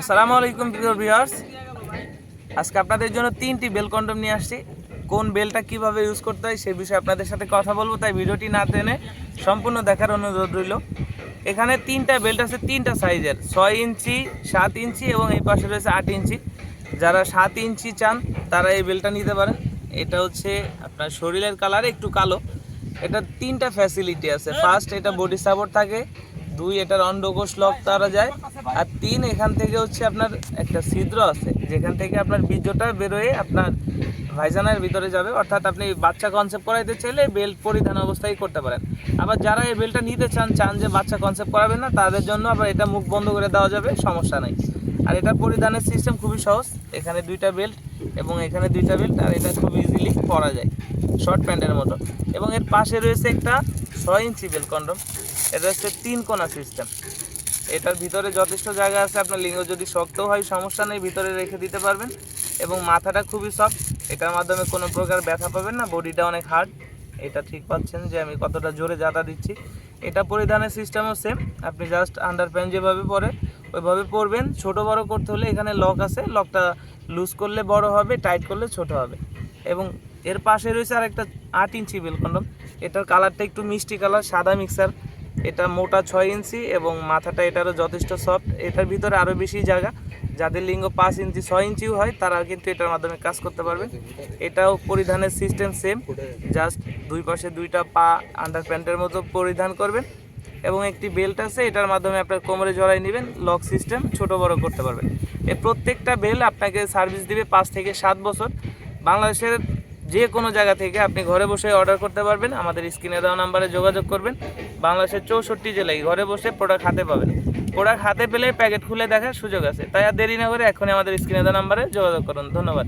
আসসালামু আলাইকুম ভিউয়ার্স আজকে আপনাদের জন্য তিনটি বেল কন্ডম নিয়ে আসছি। কোন বেলটা কীভাবে ইউজ করতে হয় সে বিষয়ে আপনাদের সাথে কথা বলব, তাই ভিডিওটি না টেনে সম্পূর্ণ দেখার অনুরোধ রইল। এখানে তিনটা বেল্ট আছে, তিনটা সাইজের। ছয় ইঞ্চি, সাত ইঞ্চি এবং এই পাশে রয়েছে আট ইঞ্চি। যারা সাত ইঞ্চি চান, তারা এই বেলটা নিতে পারেন। এটা হচ্ছে আপনার শরীরের কালার একটু কালো। এটা তিনটা ফ্যাসিলিটি আছে। ফার্স্ট এটা বডি সাপোর্ট থাকে। দুই এটার অন্ডকোষ লক তারা যায়। আর তিন এখান থেকে হচ্ছে আপনার একটা ছিদ্র আছে, যেখান থেকে আপনার বীর্যটা বেরোয় আপনার ভাইজানের ভিতরে যাবে। অর্থাৎ আপনি বাচ্চা কনসেপ্ট করাইতে চাইলে বেল্ট পরিধান অবস্থায় করতে পারেন। আবার যারা এই বেল্টটা নিতে চান চান যে বাচ্চা কনসেপ্ট করাবেন না, তাদের জন্য আবার এটা মুখ বন্ধ করে দেওয়া যাবে, সমস্যা নাই। আর এটা পরিধানের সিস্টেম খুবই সহজ, এখানে দুইটা বেল্ট এবং এখানে দুইটা বেল্ট আর এটা খুব ইজিলি পরা যায় শর্ট প্যান্টের মতো। এবং এর পাশে রয়েছে একটা ছয় ইঞ্চি বেল কন্ডম এটা হচ্ছে তিন কোনা সিস্টেম এটার ভিতরে যথেষ্ট জায়গা আছে, আপনার লিঙ্গ যদি শক্ত হয়, সমস্যা নেই, ভিতরে রেখে দিতে পারবেন। এবং মাথাটা খুবই সফট এটার মাধ্যমে কোনো প্রকার ব্যথা পাবেন না, বডিটা অনেক হার্ড এটা ঠিক পাচ্ছেন যে আমি কতটা জোরে জাতা দিচ্ছি। এটা পরিধানের সিস্টেমও সেম আপনি জাস্ট আন্ডার প্যান্ট যেভাবে পরে, ওইভাবে পরবেন। ছোট বড় করতে হলে এখানে লক আছে লকটা লুজ করলে বড় হবে টাইট করলে ছোট হবে। এবং এর পাশে রয়েছে আরেকটা আট ইঞ্চি বেল কন্ডম এটার কালারটা একটু মিষ্টি কালার সাদা মিক্সার এটা মোটা ছয় ইঞ্চি এবং মাথাটা এটারও যথেষ্ট সফট এটার ভিতরে আরও বেশি জায়গা। যাদের লিঙ্গ পাঁচ ইঞ্চি, ছয় ইঞ্চিও হয়, তারা কিন্তু এটার মাধ্যমে কাজ করতে পারবে। এটাও পরিধানের সিস্টেম সেম জাস্ট দুই পাশে দুইটা পা আন্ডার প্যান্টের মতো পরিধান করবেন এবং একটি বেল্ট আছে, এটার মাধ্যমে আপনার কোমরে জড়াই নেবেন। লক সিস্টেম ছোট বড় করতে পারবেন। এই প্রত্যেকটা বেল আপনাকে সার্ভিস দিবে পাঁচ থেকে সাত বছর। বাংলাদেশের যে কোনো জায়গা থেকে আপনি ঘরে বসে অর্ডার করতে পারবেন। আমাদের স্ক্রিনে দেওয়া নাম্বারে যোগাযোগ করবেন। বাংলাদেশের চৌষট্টি জেলায় ঘরে বসে প্রোডাক্ট হাতে পাবেন। প্রোডাক্ট হাতে পেলে প্যাকেট খুলে দেখার সুযোগ আছে। তাই আর দেরি না করে এখনই আমাদের স্ক্রিনে দেওয়া নাম্বারে যোগাযোগ করুন। ধন্যবাদ।